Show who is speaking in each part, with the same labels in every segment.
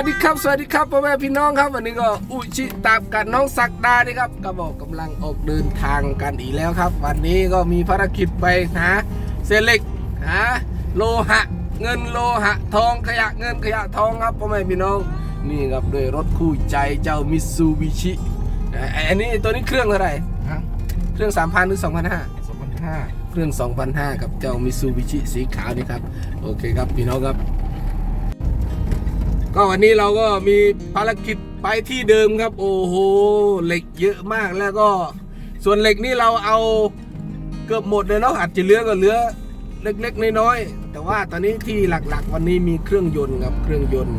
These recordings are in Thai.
Speaker 1: วัสดีครับ สวัสดีครับพ่อแม่พี่น้องครับวันนี้ก็อุชิตามกันน้องศักดานี่ครับก็บอกกำลังออกเดินทางกันอีกแล้วครับ วันนี้ก็มีภารกิจไปหาเศษเหล็กหาโลหะ เงินโลหะ ทองขยะเงินขยะทองครับพ่อแม่พี่น้องนี่ครับด้วยรถคู่ใจเจ้ามิตซูบิชิอันนี้ตัวนี้เครื่องเท่าไหร่
Speaker 2: ฮะ
Speaker 1: เครื่อง 3,000 หรือ 2,500
Speaker 2: สองพันห้า
Speaker 1: เครื่อง 2,500 กับเจ้ามิซูบิชิสีขาวนี่ครับ โอเคครับ พี่น้องครับ ก็วันนี้เราก็มีภารกิจไปที่เดิมครับ โอ้โหเหล็กเยอะมากแล้วก็ ส่วนเหล็กนี่เราเอาเกือบหมดเลยเนาะอาจจะเหลือก็เหลือเล็กๆน้อยๆแต่ว่าตอนนี้ที่หลักๆ วันนี้มีเครื่องยนต์ครับเครื่องยนต์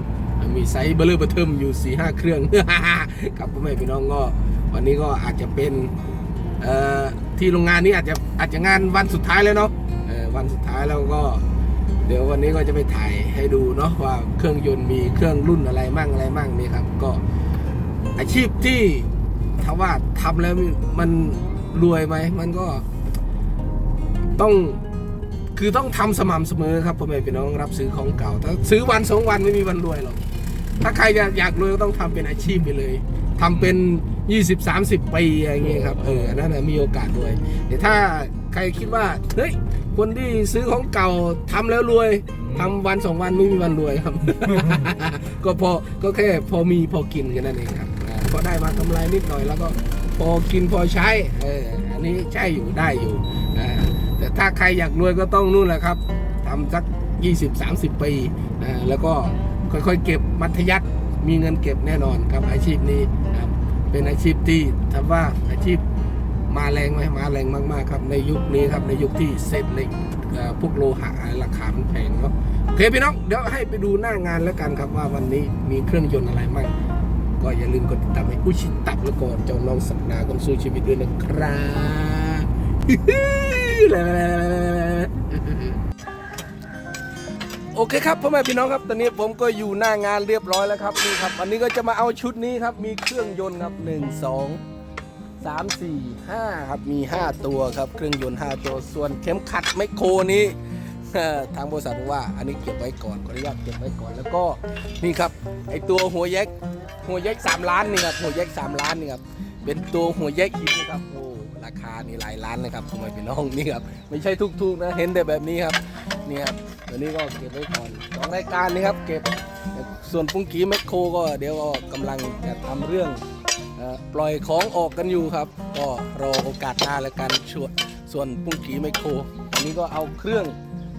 Speaker 1: มีไซส์เบลเลอร์เบอร์เทิมอยู่4ี่ห้าเครื่องครับพ่อแม่พี่น้องก็วันนี้ก็อาจจะเป็นที่โรงงานนี้อาจจะอาจจะงานวันสุดท้ายแล้วเนาะวันสุดท้ายแล้วก็ เดี๋ยววันนี้ก็จะไปถ่ายให้ดูเนาะว่าเครื่องยนต์มีเครื่องรุ่นอะไรมั่งอะไรมั่งนี่ครับ ก็อาชีพที่ถ้าว่าทำแล้วมันรวยไหมมันก็ต้องคือต้องทำสม่ำเสมอครับพ่อแม่พี่น้องรับซื้อของเก่าถ้าซื้อวันสองวันไม่มีวันรวยหรอกถ้าใครอยากอยากรวยก็ต้องทำเป็นอาชีพไปเลยทำเป็น 20-30 ปีอะไรอย่างเงี้ยครับเอออันนั่นนะมีโอกาสรวยแต่ถ้า ใครคิดว่าเฮ้ยคนที่ซื้อของเก่าทำแล้วรวยทำวันสองวันไม่มีวันรวยครับ ก็พอก็แค่พอมีพอกินกันนั่นเองครับอ่าพอได้มากำไรนิดหน่อยแล้วก็พอกินพอใช้เอออันนี้ใช่อยู่ได้อยู่อ่าแต่ถ้าใครอยากรวยก็ต้องนู่นแหละครับทำสัก 20-30 ปีอ่าแล้วก็ค่อยๆ เก็บมัธยัติมีเงินเก็บแน่นอนครับอาชีพนี้ครับเป็นอาชีพที่ทำว่าอาชีพ มาแรงไหมมาแรงมากๆครับในยุคนี้ครับในยุคที่เศษเหล็กพวกโลหะราคามันแพงเนาะโอเคพี่น้องเดี๋ยวให้ไปดูหน้างานแล้วกันครับว่าวันนี้มีเครื่องยนต์อะไรมั่งก็อย่าลืมกดติดตามให้อุชิตับแล้วก็เจ้าน้องสักดาคนสู้ชีวิตด้วยนะครับโอเคครับพ่อแม่พี่น้องครับ ตอนนี้ผมก็อยู่หน้างานเรียบร้อยแล้วครับนี่ครับ วันนี้ก็จะมาเอาชุดนี้ครับ มีเครื่องยนต์ครับหนึ่งสอง สามสี่ห้าครับมีห้าตัวครับเครื่องยนต์ห้าตัวส่วนเข็มขัดไมโครนี้ทางบริษัทว่าอันนี้เก็บไว้ก่อนขออนุญาตเก็บไว้ก่อนแล้วก็นี่ครับไอตัวหัวแยกหัวแยก3ล้านนี่ครับหัวแยก3ล้านนี่ครับเป็นตัวหัวแยกหินนะครับโอ้ราคานี่หลายล้านนะครับทำไมพี่น้องนี่ครับไม่ใช่ทุกๆนะเห็นแต่แบบนี้ครับนี่ครับตัวนี้ก็เก็บไว้ก่อนสองรายการนี่ครับเก็บส่วนปุ้งกีแมคโครก็เดี๋ยวก็กำลังจะทำเรื่อง ปล่อยของออกกันอยู่ครับ ก็รอโอกาสหน้าแล้วกันส่วนส่วนปุ้งกีแมโครอันนี้ก็เอาเครื่อง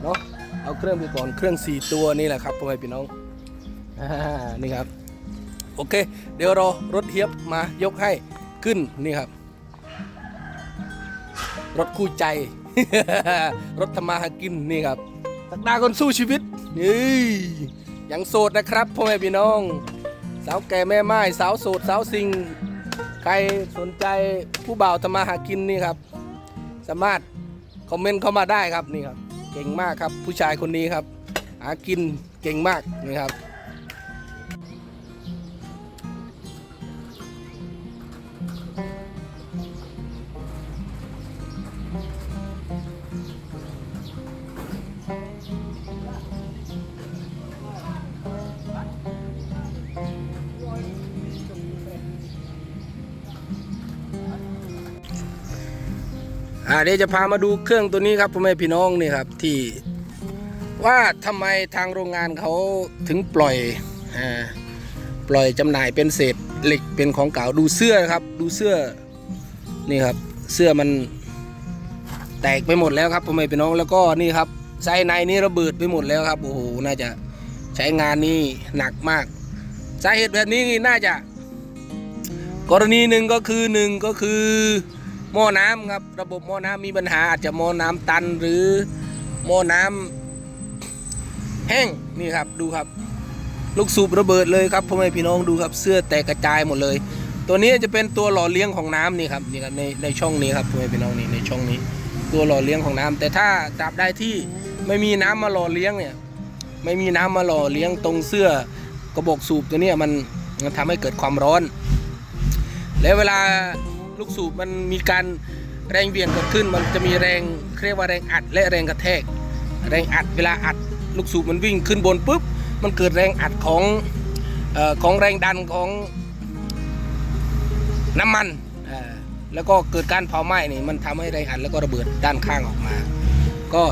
Speaker 1: เนาะเอาเครื่องไปก่อนเครื่อง 4 ตัวนี่แหละครับพ่อแม่พี่น้องอ่านี่ครับโอเค เดี๋ยวรอรถเทียบมายกให้ขึ้นนี่ครับ รถคู่ใจ รถธรรมาหากินนี่ครับสักดาคนสู้ชีวิตนี่ยังโสดนะครับพ่อแม่พี่น้อง สาวแก่แม่ไม้สาวโสดสาวซิง ใครสนใจผู้บ่าวธรรมาหากินนี่ครับ สามารถคอมเมนต์เข้ามาได้ครับนี่ครับ เก่งมากครับ ผู้ชายคนนี้ครับ หากินเก่งมากนี่ครับ อ่าเดี๋ยวจะพามาดูเครื่องตัวนี้ครับพ่อแม่พี่น้องนี่ครับที่ว่าทำไมทางโรงงานเขาถึงปล่อยอ่าปล่อยจำหน่ายเป็นเศษเหล็กเป็นของเก่าดูเสื้อครับ ดูเสื้อนี่ครับ เสื้อมันแตกไปหมดแล้วครับพ่อแม่พี่น้องแล้วก็นี่ครับไส้ในนี่ระเบิดไปหมดแล้วครับโอ้โหน่าจะใช้งานนี่หนักมากสาเหตุแบบนี้น่าจะ กรณีหนึ่งก็คือหนึ่งก็คือ หม้อน้ำครับ ระบบหม้อน้ำมีปัญหาอาจจะหม้อน้ำตันหรือหม้อน้ำแห้งนี่ครับดูครับ ลูกสูบระเบิดเลยครับพ่อแม่พี่น้องดูครับ เสื้อแตกกระจายหมดเลย ตัวนี้จะเป็นตัวหล่อเลี้ยงของน้ำนี่ครับนี่ครับในในช่องนี้ครับพ่อแม่พี่น้องนี่ในช่องนี้ ตัวหล่อเลี้ยงของน้ำแต่ถ้าตราบใดที่ไม่มีน้ำมาหล่อเลี้ยงเนี่ย ไม่มีน้ำมาหล่อเลี้ยงตรงเสื้อกระบอกสูบตัวนี้มันมันทำให้เกิดความร้อน แล้วเวลา ลูกสูบมันมีการแรงเหวี่ยงเกิดขึ้น มันจะมีแรงเรียกว่าแรงอัดและแรงกระแทก แรงอัดเวลาอัดลูกสูบมันวิ่งขึ้นบนปุ๊บมันเกิดแรงอัดของออของแรงดันของน้ำมันแล้วก็เกิดการเผาไหม้นี่มันทำให้แรงอัดแล้วก็ระเบิดด้านข้างออกมา ก็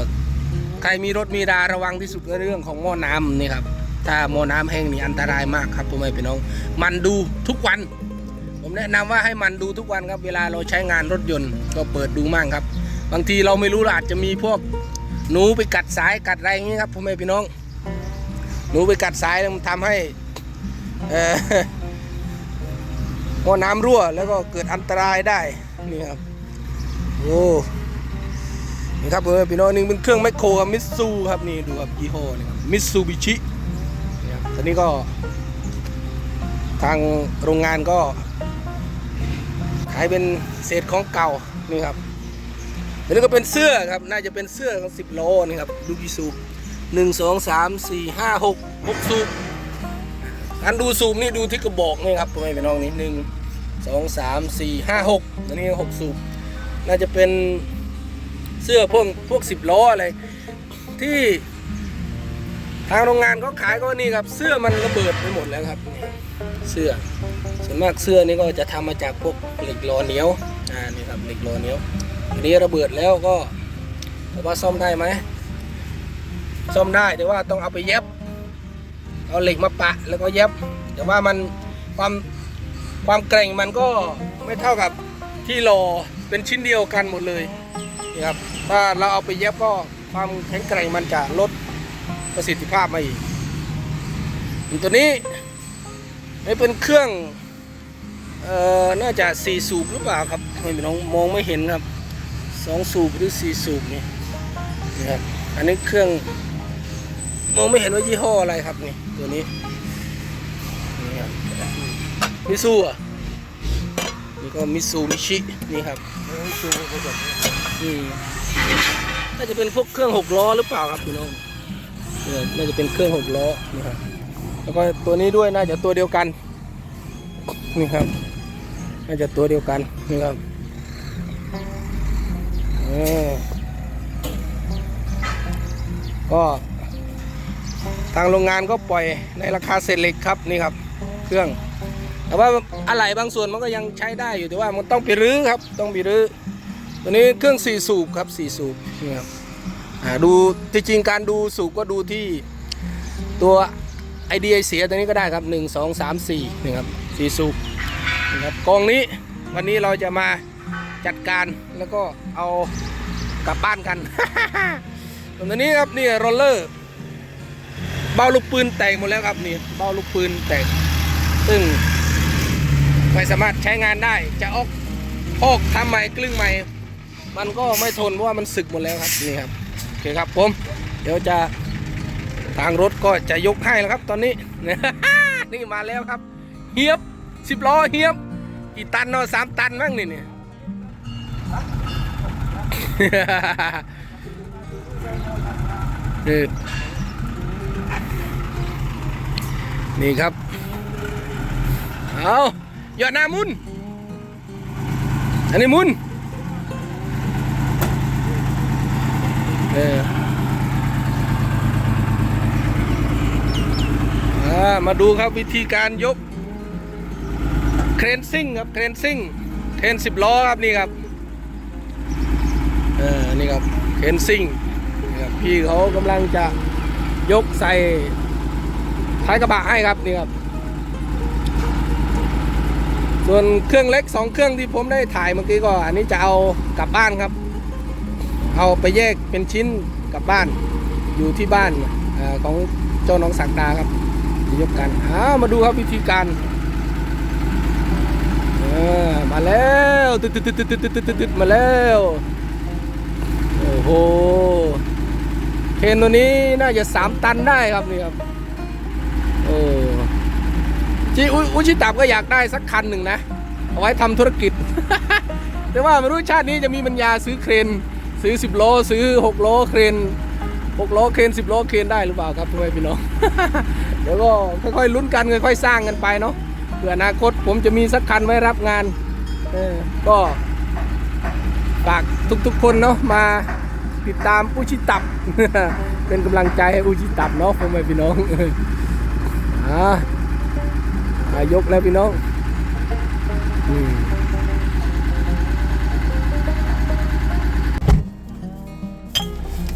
Speaker 1: ใครมีรถมีราระวังที่สุดในเรื่องของหม้อน้ำนี่ครับถ้าหม้อน้ำแห้งนี่อันตรายมากครับพ่อแม่พี่น้อง มันดูทุกวัน ผมแนะนำว่าให้มันดูทุกวันครับ เวลาเราใช้งานรถยนต์ก็เปิดดูมั่งครับ บางทีเราไม่รู้อาจจะมีพวกหนูไปกัดสายกัดอะไรอย่างนี้ครับพ่อแม่พี่น้อง หนูไปกัดสายแล้วมันทำให้หม้อน้ำรั่วแล้วก็เกิดอันตรายได้นี่ครับโอ้นี่ครับพ่อแม่พี่น้องนี่เป็นเครื่องแมคโครกับมิตซูครับนี่ดูครับยี่ห้อนี่ครับมิตซูบิชินี่ครับตอนนี้ก็ทางโรงงานก็ายเป็นเศษของเก่านี่ครับอันนี้ก็เป็นเสื้อครับ น่าจะเป็นเสื้อของสิบโลนี่ครับดูกี่สูบหนึ่งสองสามสี่ห้าหกหกสูบการดูสูบนี่ดูที่กระบอกนี่ครับพ่อแม่พี่น้องนี่หนึ่งสองสามสี่ห้าหกอันนี้หกสูบน่าจะเป็นเสื้อพวกพวกสิบล้ออะไรที่ทางโรงงานเขาขายก็นี่ครับ เสื้อมันระเบิดไปหมดแล้วครับ เสื้อ ส่วนมากเสื้อนี่ก็จะทำมาจากพวกเหล็กหล่อเหนียวอ่านี่ครับเหล็กหล่อเหนียวอันนี้ระเบิดแล้วก็แต่ว่าซ่อมได้ไหมซ่อมได้แต่ว่าต้องเอาไปเย็บ เอาเหล็กมาปะแล้วก็เย็บ แต่ว่ามันความความแกร่งมันก็ไม่เท่ากับที่หล่อเป็นชิ้นเดียวกันหมดเลยนี่ครับถ้าเราเอาไปเย็บก็ความแข็งแกร่งมันจะลดประสิทธิภาพมาอีกตัวนี้นี่เป็นเครื่อง เอ่อน่าจะสี่สูบหรือเปล่าครับไม่น้องมองไม่เห็นครับสองสูบหรือสี่สูบนี่นี่ครับอันนี้เครื่องมองไม่เห็นว่ายี่ห้ออะไรครับนี่ตัวนี้มิซูอะนี่ก็มิซูมิชินี่ครับอืมน่าจะเป็นพวกเครื่องหกล้อหรือเปล่าครับพี่น้องเนี่ยน่าจะเป็นเครื่องหกล้อนะครับแล้วก็ตัวนี้ด้วยน่าจะตัวเดียวกันนี่ครับ น่าจะตัวเดียวกันนี่ครับก็ทางโรงงานก็ปล่อยในราคาเศษเหล็กครับนี่ครับ เครื่อง แต่ว่าอะไหล่บางส่วนมันก็ยังใช้ได้อยู่แต่ว่ามันต้องไปรื้อครับ ต้องไปรื้อตัวนี้เครื่องสี่สูบครับสี่สูบนี่ครับดูที่จริงการดูสูบก็ดูที่ตัวไอเดียเสียตัวนี้ก็ได้ครับ1 2 3 4นี่ครับสี่สูบ นะครับกองนี้วันนี้เราจะมาจัดการแล้วก็เอากลับบ้านกันตัวนี้ครับนี่โรลเลอร์เบ้าลูกปืนแตกหมดแล้วครับนี่เบ้าลูกปืนแตก ซึ่งไม่สามารถใช้งานได้จะออกออกทำใหม่กลึงใหม่มันก็ไม่ทนเพราะว่ามันสึกหมดแล้วครับนี่ครับโอเคครับผม เดี๋ยวจะทางรถก็จะยกให้แล้วครับ ตอนนี้นี่มาแล้วครับเฮียบ สิบล้อเฮียบกี่ตันเนาะสามตันมั้งนี่เนี่ยนี่ครับ เอาหยอดน้ามุน อันนี้มุนเอออ่ามาดูครับวิธีการยก เครนซิ่งครับเครนซิ่งเครนสิบล้อครับนี่ครับเออนี่ครับเครนซิ่งครับพี่เขากำลังจะยกใส่ท้ายกระบะให้ครับนี่ครับ ส่วนเครื่องเล็กสองเครื่องที่ผมได้ถ่ายเมื่อกี้ก็ อันนี้จะเอากลับบ้านครับ เอาไปแยกเป็นชิ้นกลับบ้าน อยู่ที่บ้านอของเจ้าน้องศักดาครับยกกันอ้ามาดูครับวิธีการ อมาแล้วตึ๊ดตึ๊ดตึ๊ดตึ๊ดตึ๊ดตึ๊ดตึ๊ดมาแล้วโอ้โหเคนตัวนี้น่าจะสามตันได้ครับนี่ครับโอ้จีอุชิตับก็อยากได้สักคันหนึ่งนะ เอาไว้ทำธุรกิจ แต่ว่าไม่รู้ชาตินี้จะมีปัญญาซื้อเครน ซื้อ10ล้อซื้อ6ล้อเครน6ล้อเครน10ล้อเครนได้หรือเปล่าครับพ่อแม่พี่น้อง เดี๋ยวก็ค่อยๆลุ้นกันค่อยๆสร้างกันไปเนาะ เพื่ออนาคตผมจะมีสักคันไว้รับงานเออก็ฝากทุกๆคนเนาะมาติดตามอุชิตับ เป็นกำลังใจให้อุชิตับเนาะพ่อแม่พี่น้องอ่ายกแล้วพี่น้องอืม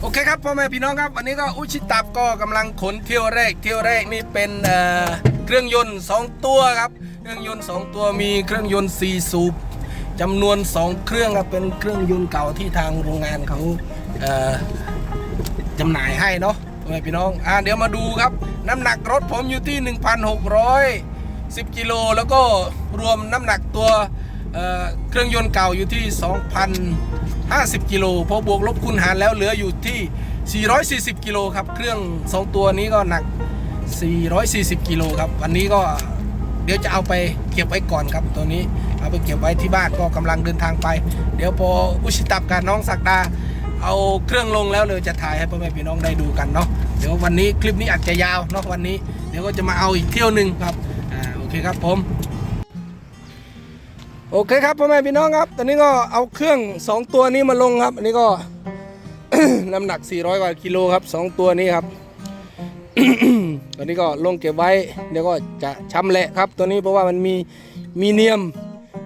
Speaker 1: โอเคครับพ่อแม่พี่น้องครับ วันนี้ก็อุชิตับก็กำลังขนเที่ยวแรกเที่ยวแรกนี่เป็นเอ่อ เครื่องยนต์ 2 ตัวครับ เครื่องยนต์ 2 ตัวมีเครื่องยนต์ 4 สูบจำนวน 2 เครื่องครับเป็นเครื่องยนต์เก่าที่ทางโรงงานเขาเจำหน่ายให้เนาะพ่อแม่พี่น้องอ่าเดี๋ยวมาดูครับ น้ำหนักรถผมอยู่ที่ 1,610กิโลแล้วก็รวมน้ำหนักตัวเเครื่องยนต์เก่าอยู่ที่ 2,050กิโลพอบวกลบคูณหารแล้วเหลืออยู่ที่ 440กิโลครับ เครื่อง 2 ตัวนี้ก็หนัก 440 กิโลครับ วันนี้ก็เดี๋ยวจะเอาไปเก็บไว้ก่อนครับตัวนี้เอาไปเก็บไว้ที่บ้านก็กำลังเดินทางไป เดี๋ยวพออุชิตับกับน้องศักดา เอาเครื่องลงแล้วเลยจะถ่ายให้พ่อแม่พี่น้องได้ดูกันเนาะเดี๋ยววันนี้คลิปนี้อาจจะยาวเนาะวันนี้ เดี๋ยวก็จะมาเอาอีกเที่ยวหนึ่งครับอ่าโอเคครับผมโอเคครับพ่อแม่พี่น้องครับ ตอนนี้ก็เอาเครื่อง 2 ตัวนี้มาลงครับ อันนี้ก็น้ำหนัก 400 กว่ากิโลครับ 2 ตัวนี้ครับ ตอนนี้ก็ลงเก็บไว้เดี๋ยวก็จะชำแหละครับ ตัวนี้เพราะว่ามันมีมีเนียม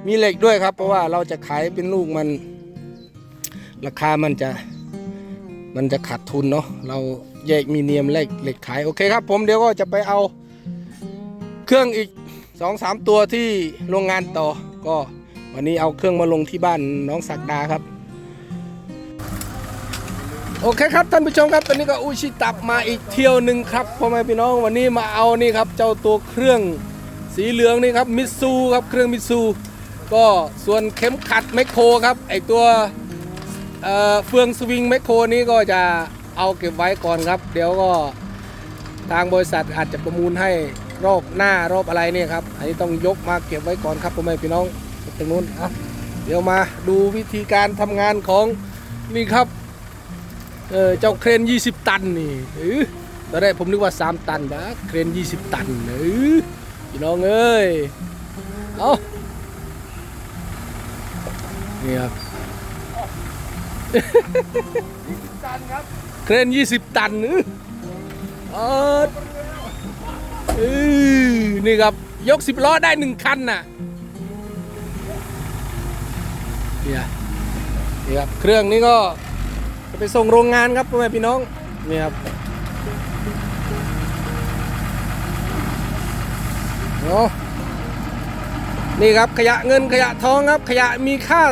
Speaker 1: มีเหล็กด้วยครับ เพราะว่าเราจะขายเป็นลูกมัน ราคามันจะมันจะขาดทุนเนาะเราแยกมีเนียมแลกเหล็กขายโอเคครับ ผมเดี๋ยวก็จะไปเอาเครื่องอีกสองสามตัวที่โรงงานต่อ ก็วันนี้เอาเครื่องมาลงที่บ้านน้องศักดาครับ โอเคครับท่านผู้ชมครับตอนนี้ก็อุชิตับมาอีกเที่ยวหนึ่งครับพ่อแม่พี่น้องวันนี้มาเอานี่ครับเจ้าตัวเครื่องสีเหลืองนี่ครับมิซูครับเครื่องมิซูก็ส่วนเข็มขัดแมคโครครับไอตัวเเฟืองสวิงแมคโครนี้ก็จะเอาเก็บไว้ก่อนครับ เดี๋ยวก็ทางบริษัทอาจจะประมูลให้รอบหน้ารอบอะไรเนี่ยครับอันนี้ต้องยกมาเก็บไว้ก่อนครับพ่อแม่พี่น้องตรงนู้นอะเดี๋ยวมาดูวิธีการทำงานของนี่ครับ เออเจ้าเครน 20 ตันนี่เออตอนแรกผมนึกว่า 3 ตันนะเครน 20 ตันเออพี่น้องเอ้ยเอานี่ครับเครน 20 ตันเออเออเออนี่ครับยก 10 ล้อได้ 1 คันน่ะเนี่ยนี่ครับเครื่องนี้ก็ ไปส่งโรงงานครับพ่อแม่พี่น้องนี่ครับโอ้นี่ครับขยะเงินขยะทองครับ ขยะมีค่า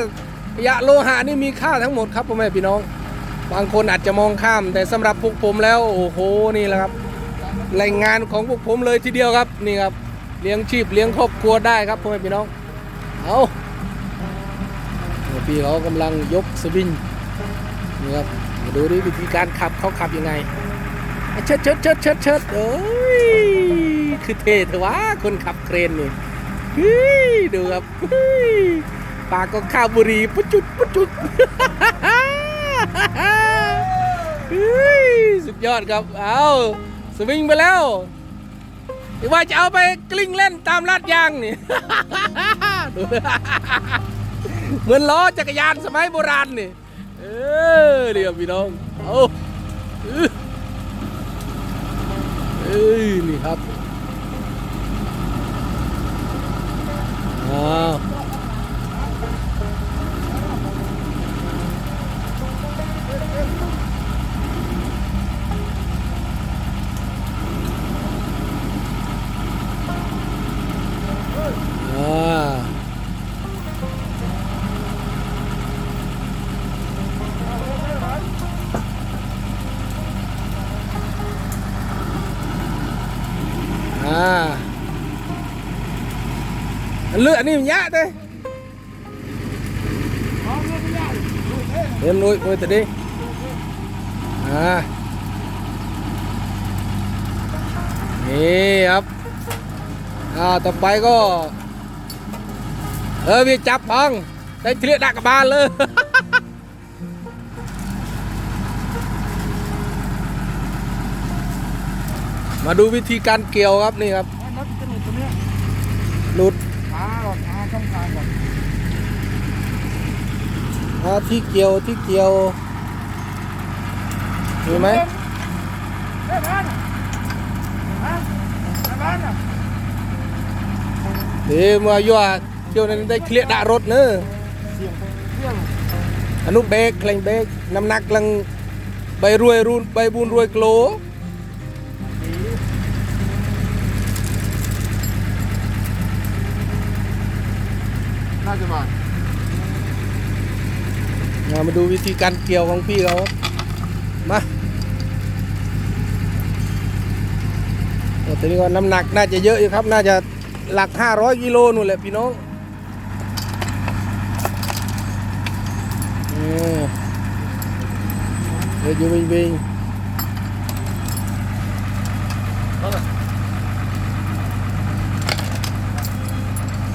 Speaker 1: ขยะโลหะนี่มีค่าทั้งหมดครับพ่อแม่พี่น้อง บางคนอาจจะมองข้าม แต่สำหรับพวกผมแล้วโอ้โหนี่แหละครับแหล่งงานของพวกผมเลยทีเดียวครับนี่ครับเลี้ยงชีพเลี้ยงครอบครัวได้ครับพ่อแม่พี่น้องเอาพี่เขากำลังยกสวิง นี่ครับมาดูดิวิธีการขับเขาขับยังไงเชิดเชิดเชิดเชิดเชิดเอ้ยคือเท่เถอะวะคนขับเครนนี่เฮ้ยดูครับเฮ้ยปากก็ข้าวบุรีปุจุดปุจุดเฮ้ยสุดยอดครับ เอาสวิงไปแล้วหรือว่าจะเอาไปกลิ้งเล่นตามลาดยางนี่ดูเหมือนล้อจักรยานสมัยโบราณนี่ เออเดี๋ยวพี่น้องเอาเออเอ้ยนี่ครับอ้าว อ่าอ่าอัน เลือดนี่มันยะเต้เต็มนุ้ยโอ้ยแต่ดิอ่านี่ครับอ่าต่อไปก็เออพี่จับพังได้เทลียดักกับบานเลยมาดูวิธีการเกี่ยวครับนี่ครับ
Speaker 2: รถจะหลุดตรงเนี้ย
Speaker 1: หลุด
Speaker 2: ขาก่อนขา ช่องทางก่อน
Speaker 1: อ่าที่เกี่ยวที่เกี่ยวมีไหม
Speaker 2: เฮ้ยบ้านฮะบ้านอะ
Speaker 1: เดี๋ยวมาอยู่เที่ยวนั้นได้เคลียร์ดารถเนอะ
Speaker 2: เสียงเครื่อง
Speaker 1: อนุเบรกเคลงเบรกน้ำหนักกำลังใบรวยรูนใบบุญรวยโกล
Speaker 2: น่าจะมา
Speaker 1: มามาดูวิธีการเกี่ยวของพี่เขามาตอนนี้ก็น้ำหนักน่าจะเยอะอยู่ครับ น่าจะหลัก 500กิโลนู่นแหละพี่น้องเออเดี๋ยวอยู่วิ่งวิ่ง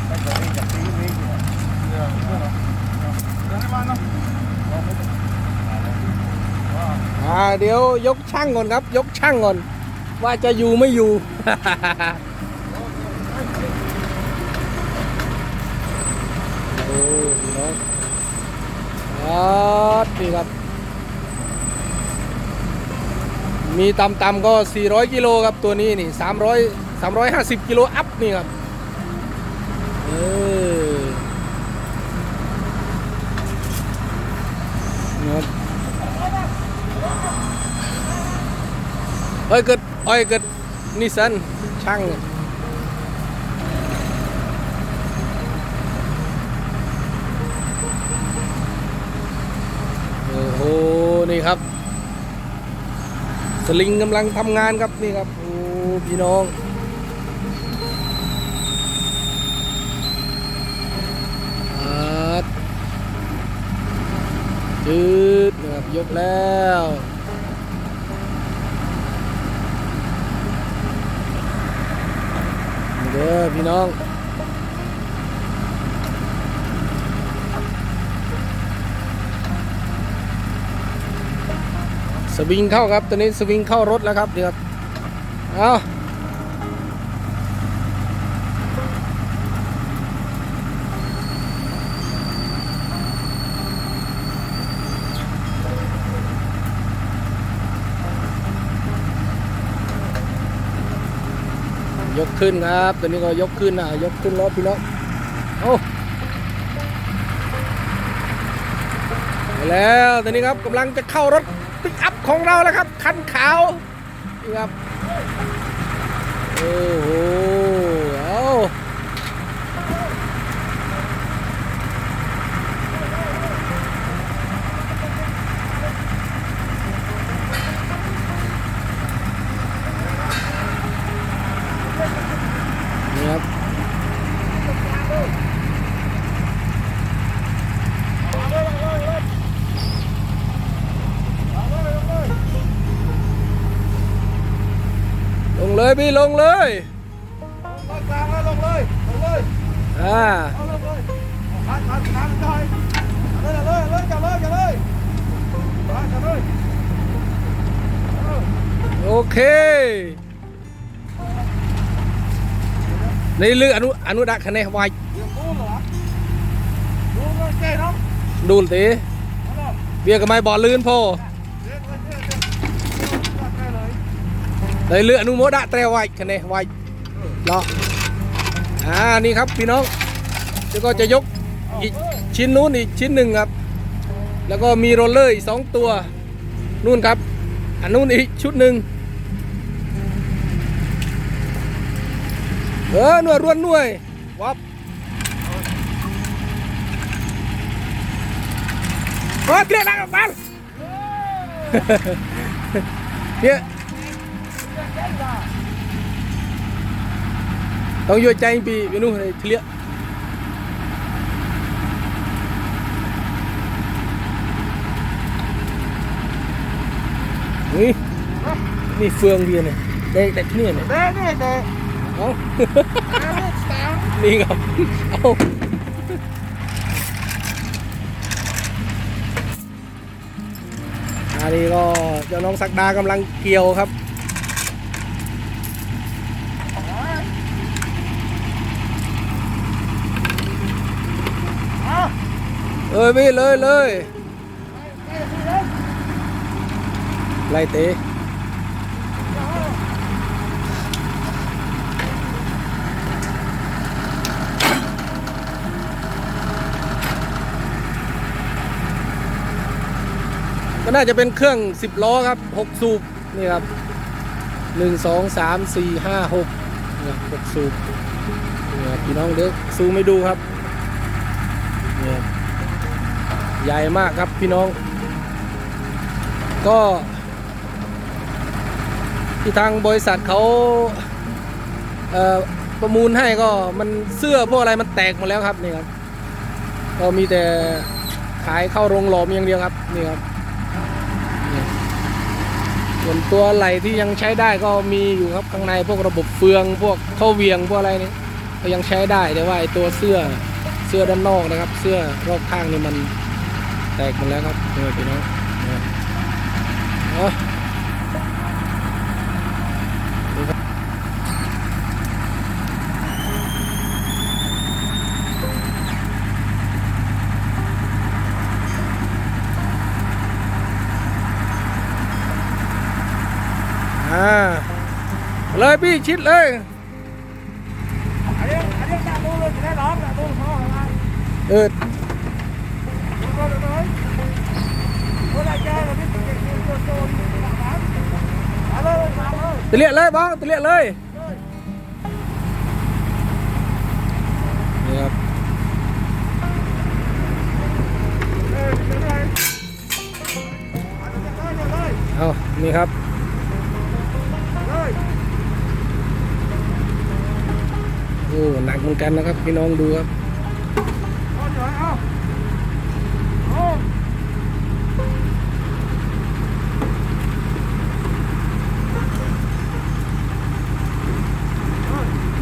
Speaker 2: ไปก่อนนี้จากปีนี้อยู่เรื่องเรื่องเรื่องให้มาเนาะ
Speaker 1: อ่าเดี๋ยวยกช่างก่อนครับ ยกช่างก่อน ว่าจะอยู่ไม่อยู่ โอ้พี่น้องอ๋อนี่ครับ มีต่ำๆก็ 400 กิโลครับตัวนี้นี่ 300 350 กิโลอัพนี่ครับ เออนี่ครับ เอ้ยเกิดอ้อยเกิดนิสันช่างโอ้โหนี่ครับ สลิงกำลังทำงานครับนี่ครับ โอ้ พี่น้องอดจืดนะครับยกแล้ว เด้อพี่น้องสวิงเข้าครับตอนนี้สวิงเข้ารถแล้วครับเดี๋ยวครับเอา ขึ้นครับตอนนี้ก็ยกขึ้นนะยกขึ้นรถพี่น้องโอ้ไปแล้วตอนนี้ครับกำลังจะเข้ารถปิกอัพของเราแล้วครับ คันขาวนี่ครับโอ้โหเอานี่ครับลงเลย พี่ลงเลย
Speaker 2: ลงกลางแล้วลงเลยลงเลย
Speaker 1: อ่า
Speaker 2: เอาลงเลยขาขาขาหน่อยเลยเลยเลยจับเลยจับเลยขาจับเลย
Speaker 1: โอเคในเรื่องอนุอนุดักคะแนนไว้
Speaker 2: เดี๋ยวกูเหรอดูมันเจ๊เนาะ
Speaker 1: ดูลตี
Speaker 2: เอาเนาะ
Speaker 1: เบียร์กับไม้บอลลื่นพ่อ
Speaker 2: เจ๊เจ๊เจ๊เจ๊เจ๊เลย
Speaker 1: ในเรื่ออนุโมดะแตรไว้คะแนนไว้รออ่านี่ครับพี่น้องแล้วก็จะยกอีกชิ้นนู้นอีกชิ้นหนึ่งครับ แล้วก็มีโรลเลอร์อีกสองตัวนู่นครับ อันนู้นอีกชุดหนึ่งเออหน่วยรวนหน่วยวับโอ้เคลียร์ดังบ้านเนี่ย ต้องอยู่ใจปีไปนู่นเลยเคลียร์นี่นี่เฟืองเดียวเนี่ยได้ได้ที่เนี่ยเนี่ย
Speaker 2: เด้นี่เด้
Speaker 1: เอา
Speaker 2: ลูกสาว
Speaker 1: นี่ครับเอาอันนี้ก็เจ้าน้องสักดากำลังเกี่ยวครับ เลยพี่เลยเลยไล่เตะก็น่าจะเป็นเครื่อง 10 ล้อครับ 6 สูบ นี่ครับ 1 2 3 4 5 6งสามสี่ห้าหกหกรับพี่น้องเดี๋ยวซูไม่ดูครับ ใหญ่มากครับพี่น้อง ก็ ที่ทางบริษัทเขาเประมูลให้ก็มันเสื้อพวกอะไรมันแตกหมดแล้วครับนี่ครับก็มีแต่ขายเข้าโรงหลอมอย่างเดียวครับนี่ครับส่วนตัวไหลที่ยังใช้ได้ก็มีอยู่ครับข้างในพวกระบบเฟือง พวกเข้าเวียงพวกอะไรนี่ก็ยังใช้ได้แต่ว่าไอตัวเสื้อเสื้อด้านนอกนะครับ เสื้อรอบข้างนี่มัน แตกหมดแล้วครับนี่พี่น้องนี่ครับเอาอ่าเลยพี่ชิดเลย
Speaker 2: อันนี้อันนี้ตาดูเลยจะได้ร้องตาดูเขาอะไร
Speaker 1: เออ
Speaker 2: ดูก็เลยคนละแกเลยพี่เก่งตัวโตหลังนั้นมาเลยมาเลย
Speaker 1: ตะเลียเลยบ้องตะเลียเลยนี่ครับ
Speaker 2: เฮ้ยเดี๋ยวเลยอันนี้จะเลยเลย
Speaker 1: เอานี่ครับ
Speaker 2: เลย
Speaker 1: โอ้หนักเหมือนกันนะครับพี่น้องดูครับ
Speaker 2: เอาเดี๋ยวเอาโอ้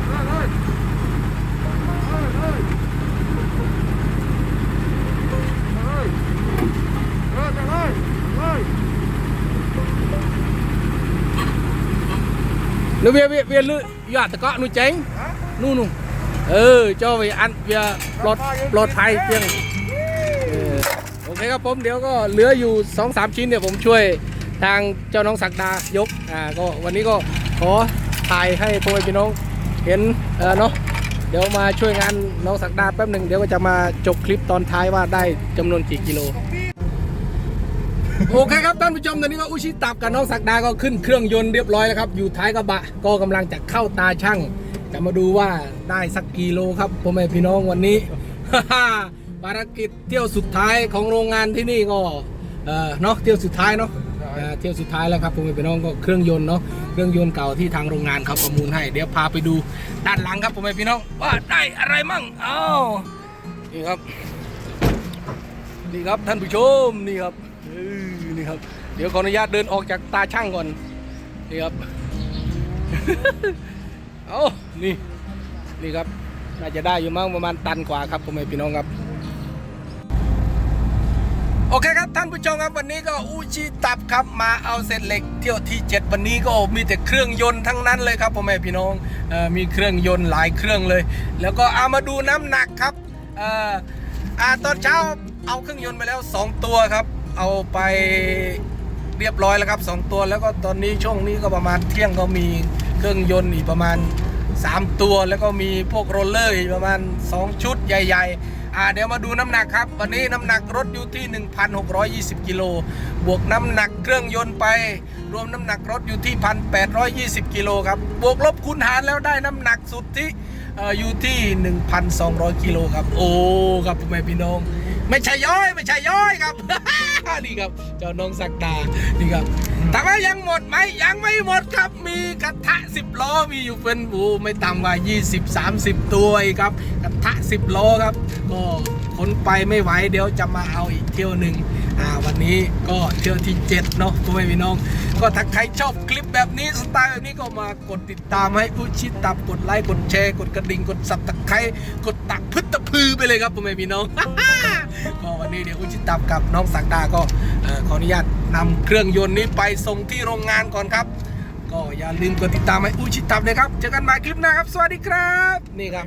Speaker 2: เลยเลยเลยเลยเลยเลยเลย
Speaker 1: นูเวียเวียเวียลือยอดตะเกาะนูเจ๋งนู่นนู่นเออเจ้าไปอั นเวียปลอดปลอดภัยเพียงโอเคครับผมเดี๋ยวก็เหลืออยู่2อสามชิ้นเดี๋ยวผมช่วยทางเจ้าน้องศักดายกอ่าก็วันนี้ก็ขอถ่ายให้พ่อพี่น้องเห็นเออเนาะเดี๋ยวมาช่วยงานน้องศักดาแป๊บหนึ่งเดี๋ยวก็จะมาจบคลิปตอนท้ายว่าได้จำนวนกี่กิโล โอเคครับท่านผู้ชมตอนนี้ก็อุชิตับกับน้องศักดาก็ขึ้นเครื่องยนต์เรียบร้อยแล้วครับ อยู่ท้ายกระบะก็กำลังจะเข้าตาช่างจะมาดูว่าได้สักกิโลครับพ่อแม่พี่น้องวันนี้ภารกิจเที่ยวสุดท้ายของโรงงานที่นี่ก็เออเนาะเที่ยวสุดท้ายเนาะเที่ยวสุดท้ายแล้วครับพ่อแม่พี่น้องก็เครื่องยนต์เนาะเครื่องยนต์เก่าที่ทางโรงงานเขาประมูลให้ เดี๋ยวพาไปดูด้านหลังครับพ่อแม่พี่น้องว่าได้อะไรมั่งอ้าวนี่ครับนี่ครับท่านผู้ชมนี่ครับ ครับ เดี๋ยวขออนุญาตเดินออกจากตาช่างก่อน นี่ครับ เอานี่ นี่ครับ น่าจะได้อยู่มั้งประมาณตันกว่าครับพ่อแม่พี่น้องครับ โอเคครับท่านผู้ชมครับวันนี้ก็อูชิตับครับมาเอาเศษเหล็กเที่ยวที่ 7 วันนี้ก็มีแต่เครื่องยนต์ทั้งนั้นเลยครับพ่อแม่พี่น้องออมีเครื่องยนต์หลายเครื่องเลย แล้วก็เอามาดูน้ำหนักครับอออ่าตอนเช้าเอาเครื่องยนต์ไปแล้ว 2 ตัวครับ เอาไปเรียบร้อยแล้วครับ 2 ตัวแล้วก็ตอนนี้ช่วงนี้ก็ประมาณเที่ยงก็มีเครื่องยนต์อีกประมาณ 3 ตัว แล้วก็มีพวกโรลเลอร์อีกประมาณ 2 ชุดใหญ่ ๆ อ่าเดี๋ยวมาดูน้ำหนักครับ วันนี้น้ำหนักรถอยู่ที่ 1,620 กิโลบวกน้ำหนักเครื่องยนต์ไป รวมน้ำหนักรถอยู่ที่ 1,820 กิโลครับบวกลบคูณหารแล้วได้น้ำหนักสุดที่เอ่ออยู่ที่ 1,200 กิโลครับ โอ้ครับพ่อแม่พี่น้อง ไม่ใช่ย้อย ไม่ใช่ย้อยครับ นี่ครับ เจ้าน้องสักดานี่ครับถามว่ายังหมดไหมยังไม่หมดครับ มีกระทะ10ล้อมีอยู่เป็นโอ้ไม่ต่ำกว่า 20-30 ตัวครับ กระทะ10ล้อครับ ก็ขนไปไม่ไหวเดี๋ยวจะมาเอาอีกเที่ยวหนึ่งอ่าวันนี้ก็เที่ยวที่ 7 เนาะพ่อแม่พี่น้อง ก็ถ้าใครชอบคลิปแบบนี้สไตล์แบบนี้ก็มากดติดตามให้อุชิตับกดไลค์กดแชร์ กดกระดิ่งกดสับตะไคร้กดตักพึตตะพือไปเลยครับพ่อแม่พี่น้อง วันนี้เดี๋ยวอุชิตับกับน้องสักดาก็ขออนุญาตนำเครื่องยนต์นี้ไปส่งที่โรงงานก่อนครับ ก็อย่าลืมกดติดตามให้อุชิตับเลยครับ เจอกันใหม่คลิปหน้าครับ สวัสดีครับ นี่ครับ